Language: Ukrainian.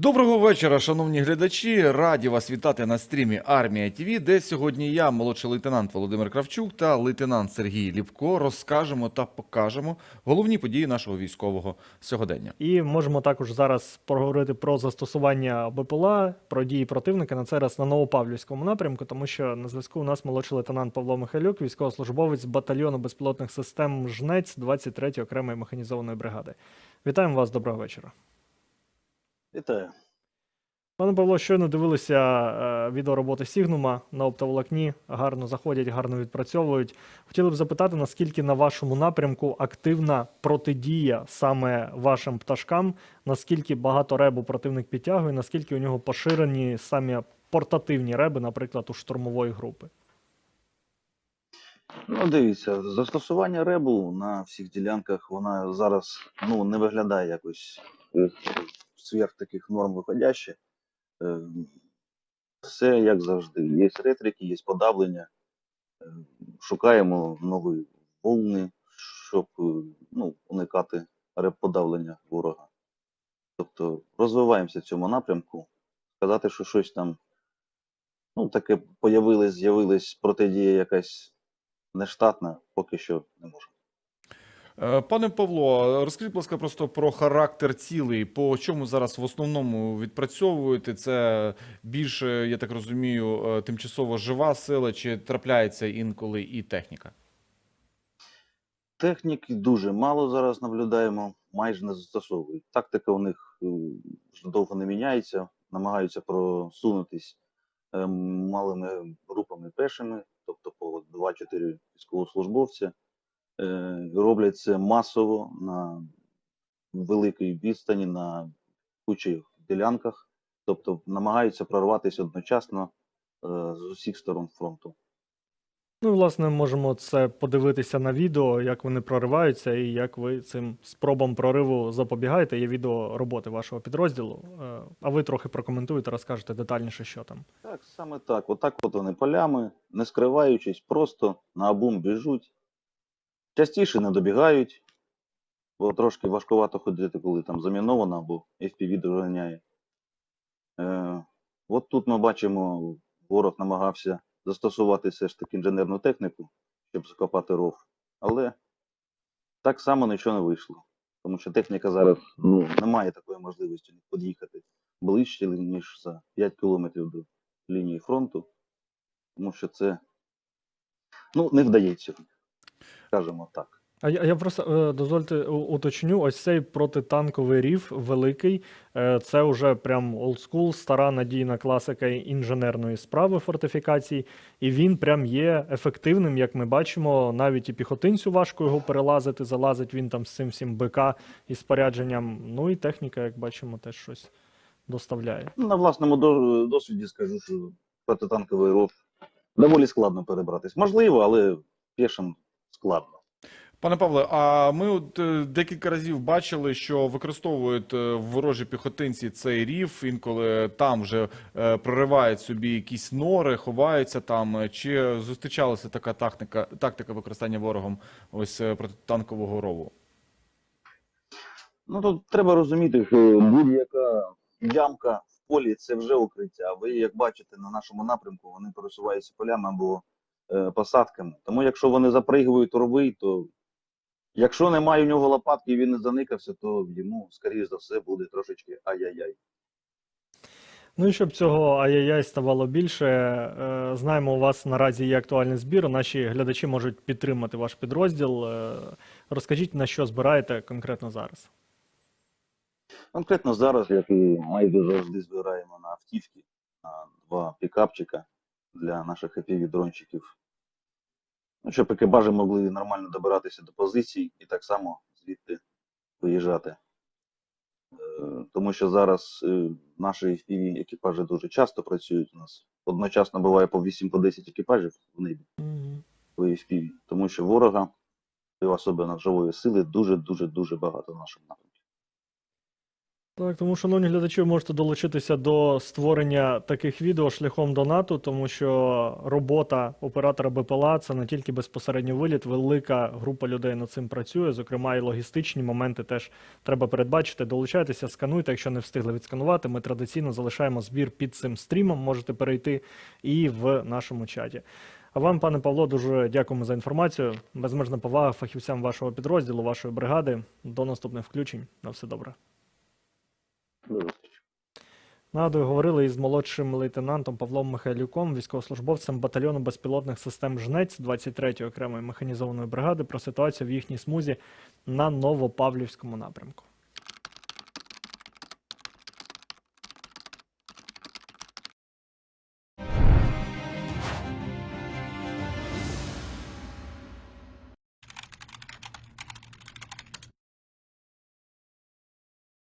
Доброго вечора, шановні глядачі. Раді вас вітати на стрімі Армія ТВ, де сьогодні я, молодший лейтенант Володимир Кравчук та лейтенант Сергій Ліпко розкажемо та покажемо головні події нашого військового сьогодення. І можемо також зараз поговорити про застосування БПЛА, про дії противника на цей раз на Новопавлівському напрямку, тому що на зв'язку у нас молодший лейтенант Павло Михайлюк, військовослужбовець батальйону безпілотних систем Жнець 23-ї окремої механізованої бригади. Вітаємо вас, доброго вечора. Вітаю. Пане Павло, щойно дивилися е, відеороботи Сігнума на оптоволокні, гарно заходять, гарно відпрацьовують. Хотіли б запитати, наскільки на вашому напрямку активна протидія саме вашим пташкам, наскільки багато ребу противник підтягує, наскільки у нього поширені самі портативні реби, наприклад, у штурмової групи. Ну, дивіться, застосування ребу на всіх ділянках, вона зараз ну, не виглядає якось сверх таких норм виходяще. Е, Все як завжди. Є ретрики, є подавлення. Е, Шукаємо нові волни, щоб е, ну, уникати реп-подавлення ворога. Тобто розвиваємося в цьому напрямку. Сказати, що щось там ну, таке появилось, з'явилась протидія якась нештатна, поки що не можу. Е, Пане Павло, розкажіть, будь ласка, просто про характер цілей, по чому зараз в основному відпрацьовуєте? Це більше, я так розумію, е, тимчасово жива сила, чи трапляється інколи і техніка? Техніки дуже мало зараз наблюдаємо, майже не застосовують. Тактика у них е, довго не міняється, намагаються просунутись малими групами пешими, тобто по 2-4 військовослужбовця. Е, Роблять це масово на великій відстані, на кучих ділянках, тобто намагаються прорватися одночасно е, з усіх сторон фронту. Ну, власне, можемо це подивитися на відео, як вони прориваються і як ви цим спробам прориву запобігаєте. Є відео роботи вашого підрозділу. Е, А ви трохи прокоментуєте, розкажете детальніше, що там. Так, саме так. Отак от вони полями, не скриваючись, просто на обум біжуть. Частіше не добігають, бо трошки важкувато ходити, коли там заміновано або FPV доганяє. Е, от тут ми бачимо, ворог намагався застосувати все ж таки інженерну техніку, щоб закопати ров. Але так само нічого не вийшло. Тому що техніка зараз ну, не має такої можливості під'їхати ближче, ніж за 5 кілометрів до лінії фронту, тому що це ну, не вдається, скажімо так. А я, я просто е, дозвольте уточню: ось цей протитанковий рів великий. е, Це вже прям олдскул, стара надійна класика інженерної справи фортифікацій. І він прям є ефективним, як ми бачимо. Навіть і піхотинцю важко його перелазити, залазить він там з цим всім БК і спорядженням. Ну і техніка, як бачимо, теж щось доставляє. Ну, На власному досвіді скажу, що протитанковий ров доволі складно перебратись. Можливо, але пішим складно. Пане Павле, а ми от е, декілька разів бачили, що використовують е, ворожі піхотинці цей рів, інколи там вже е, проривають собі якісь нори, ховаються там. Чи зустрічалася така тактика, тактика використання ворогом ось протитанкового рову? Ну тут треба розуміти, що будь-яка ямка в полі це вже укриття. А ви, як бачите, на нашому напрямку вони пересуваються полями або посадками. Тому якщо вони запригують у то якщо немає у нього лопатки і він не заникався, то йому, скоріш за все, буде трошечки ай-яй-яй. Ну і щоб цього ай-яй-яй ставало більше, е, знаємо, у вас наразі є актуальний збір. Наші глядачі можуть підтримати ваш підрозділ. Е, Розкажіть, на що збираєте конкретно зараз. Конкретно зараз, як і майже завжди збираємо на автівки, на два пікапчика для наших FPV-дрончиків. Ну, щоб екіпажі могли нормально добиратися до позицій і так само звідти виїжджати. Е, Тому що зараз е, наші FPV екіпажі дуже часто працюють у нас. Одночасно буває по 8-10 екіпажів в небі в FPV, тому що ворога, і особливо живої сили, дуже-дуже дуже багато в нашому напрямку. Так, тому, шановні глядачі, ви можете долучитися до створення таких відео шляхом донату, тому що робота оператора БПЛА це не тільки безпосередньо виліт, велика група людей над цим працює. Зокрема, і логістичні моменти теж треба передбачити. Долучайтеся, скануйте. Якщо не встигли відсканувати, ми традиційно залишаємо збір під цим стрімом. Можете перейти і в нашому чаті. А вам, пане Павло, дуже дякуємо за інформацію. Безмежна повага фахівцям вашого підрозділу, вашої бригади. До наступних включень. На все добре. До зустрічі. Нагадую, говорили із молодшим лейтенантом Павлом Михайлюком, військовослужбовцем батальйону безпілотних систем Жнець 23-ї окремої механізованої бригади про ситуацію в їхній смузі на Новопавлівському напрямку.